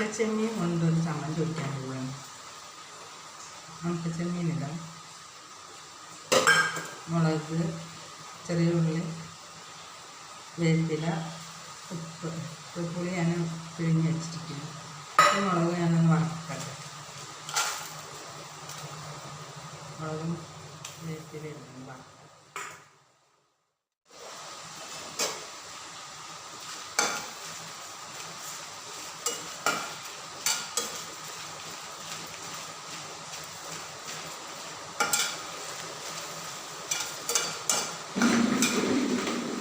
ഉണക്കച്ചെമ്മീൻ കൊണ്ടൊരു ചമ്മന്തി ഒഴിക്കാൻ പോവുകയാണ്. ഉണക്കച്ചെമ്മീനിടാം മുളക് ചെറിയ ഉള്ളി വേപ്പില ഉപ്പ്. ഉപ്പുപുളി ഞാൻ പിഴിഞ്ഞ് വെച്ചിരിക്കുന്നു. മുളക് ഞാനൊന്ന് വറക്കട്ടെ മുളകും വേപ്പിലയും വറക്കാം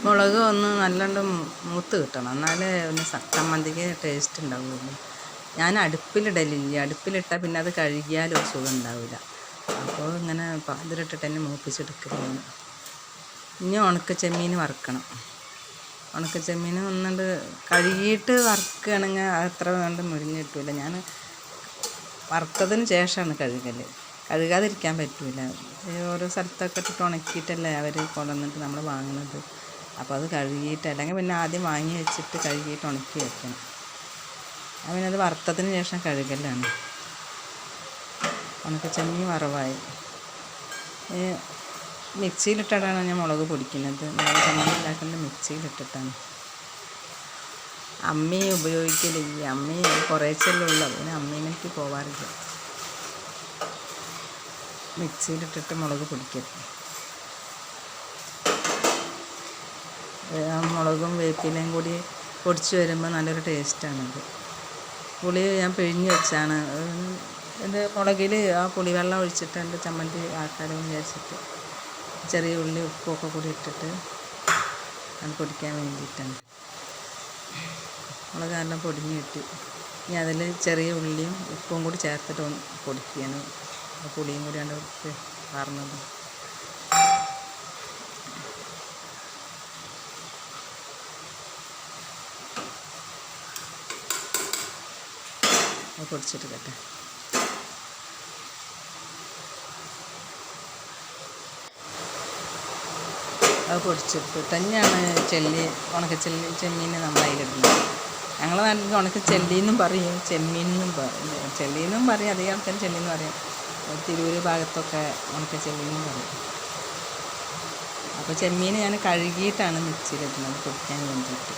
മുളക് ഒന്ന് നല്ലോണം മൂത്ത് കിട്ടണം. എന്നാലേ ഒന്ന് സത്തമ്മന്തിക്ക് ടേസ്റ്റ് ഉണ്ടാവുള്ളൂ ഞാൻ അടുപ്പിലിടലില്ല. അടുപ്പിലിട്ടാൽ പിന്നെ അത് കഴുകിയാലും സുഖം ഉണ്ടാവില്ല അപ്പോൾ ഇങ്ങനെ പാതിരിട്ടിട്ട് തന്നെ മൂപ്പിച്ചെടുക്കുന്നു ഇനി ഉണക്ക ചെമ്മീൻ വറുക്കണം. ഉണക്ക ചെമ്മീൻ ഒന്നുകൊണ്ട് കഴുകിയിട്ട് വറുക്കുകയാണെങ്കിൽ അത്ര വേണ്ട മുരിഞ്ഞ് കിട്ടില്ല ഞാൻ വറുത്തതിന് ശേഷമാണ് കഴുകൽ കഴുകാതിരിക്കാൻ പറ്റില്ല ഓരോ സ്ഥലത്തൊക്കെ ഇട്ടിട്ട് ഉണക്കിയിട്ടല്ലേ അവർ കൊണ്ടുവന്നിട്ട് നമ്മൾ വാങ്ങുന്നത് അപ്പോൾ അത് കഴുകിയിട്ട് അല്ലെങ്കിൽ പിന്നെ ആദ്യം വാങ്ങി വെച്ചിട്ട് കഴുകിയിട്ട് ഉണക്കി വെക്കണം. പിന്നെ അത് വറുത്തതിന് ശേഷം കഴുകലാണ്. ഉണക്ക ചെമ്മീൻ വറവായി. ഈ മിക്സിയിലിട്ടിട്ടാണ് ഞാൻ മുളക് പൊടിക്കുന്നത്. മുളക് ചമ്മന്തി ഉണ്ടാക്കുന്നത് മിക്സിയിലിട്ടിട്ടാണ്. അമ്മി ഉപയോഗിക്കലില്ല അമ്മി കുറേച്ചല്ലേ ഉള്ളൂ. അതിന് അമ്മീനേക്ക് പോവാറില്ല. മിക്സിയിലിട്ടിട്ട് മുളക് പൊടിക്കരുത് ആ മുളകും വേപ്പിലയും കൂടി പൊടിച്ച് വരുമ്പോൾ നല്ലൊരു ടേസ്റ്റാണത്. പുളി ഞാൻ പിഴിഞ്ഞ് വെച്ചാണ്. ഇത് മുളകിൽ ആ പുളിവെള്ളം ഒഴിച്ചിട്ട് എന്റെ ചമ്മന്തി ആക്കാമെന്ന് വിചാരിച്ചിട്ട് ചെറിയ ഉള്ളി ഉപ്പൊക്കെ കൂടി ഇട്ടിട്ട് അത് പൊടിക്കാൻ വേണ്ടിയിട്ടാണ്. മുളക് നല്ല പൊടിഞ്ഞ് കിട്ടി. ഇനി അതിൽ ചെറിയ ഉള്ളിയും ഉപ്പും കൂടി ചേർത്തിട്ട് പൊടിക്കുകയാണ് പുളിയും കൂടി ആണ് പാർന്നത് അത് പൊടിച്ചിട്ട് അത് പൊടിച്ചിട്ട് തന്നെയാണ് ചെല്ലി ഉണക്കച്ചെല്ലി ചെമ്മീൻ നമ്മൾ അതിലിടുന്നത് ഞങ്ങളെ നാട്ടിൽ ഉണക്ക ചെല്ലീന്നും പറയും ചെമ്മീനെന്നും പറയും ചെല്ലിന്നും പറയും അധികം ആൾക്കാർ ചെല്ലീന്ന് പറയും. തിരൂര് ഭാഗത്തൊക്കെ ഉണക്ക ചെല്ലിന്നും പറയും. അപ്പോൾ ചെമ്മീൻ ഞാൻ കഴുകിയിട്ടാണ് മിക്സിയിലിടുന്നത് പൊടിക്കാൻ വേണ്ടിയിട്ട്.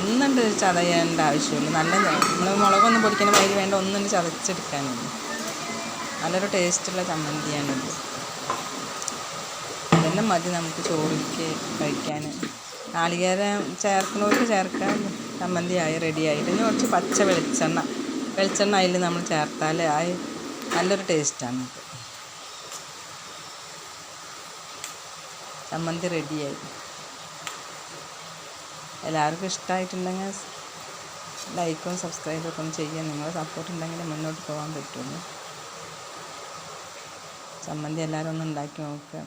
ഒന്നുണ്ട് ചതയേണ്ട ആവശ്യമില്ല. നല്ല നമ്മൾ മുളകൊന്നും പൊടിക്കുന്ന വൈകി വേണ്ട ഒന്നുണ്ട് ചതച്ചെടുക്കാനുള്ളൂ. നല്ലൊരു ടേസ്റ്റുള്ള ചമ്മന്തിയാണിത് അതെല്ലാം മതി നമുക്ക് ചോറിക്ക് കഴിക്കാൻ. നാളികേരം ചേർക്കുന്നവർക്ക് ചേർക്കാൻ ചമ്മന്തിയായി റെഡിയായി ഇനി കുറച്ച് പച്ച വെളിച്ചെണ്ണ. വെളിച്ചെണ്ണ അതിൽ നമ്മൾ ചേർത്താൽ ആയി നല്ലൊരു ടേസ്റ്റാണ് ചമ്മന്തി റെഡിയായി എല്ലാവർക്കും ഇഷ്ടമായിട്ടുണ്ടെങ്കിൽ ലൈക്കും സബ്സ്ക്രൈബും ഒക്കെ ഒന്ന് ചെയ്യാൻ നിങ്ങളെ സപ്പോർട്ട് ഉണ്ടെങ്കിൽ മുന്നോട്ട് പോകാൻ പറ്റുള്ളൂ. ചമ്മന്തി എല്ലാവരും ഒന്ന് ഉണ്ടാക്കി നോക്കുക.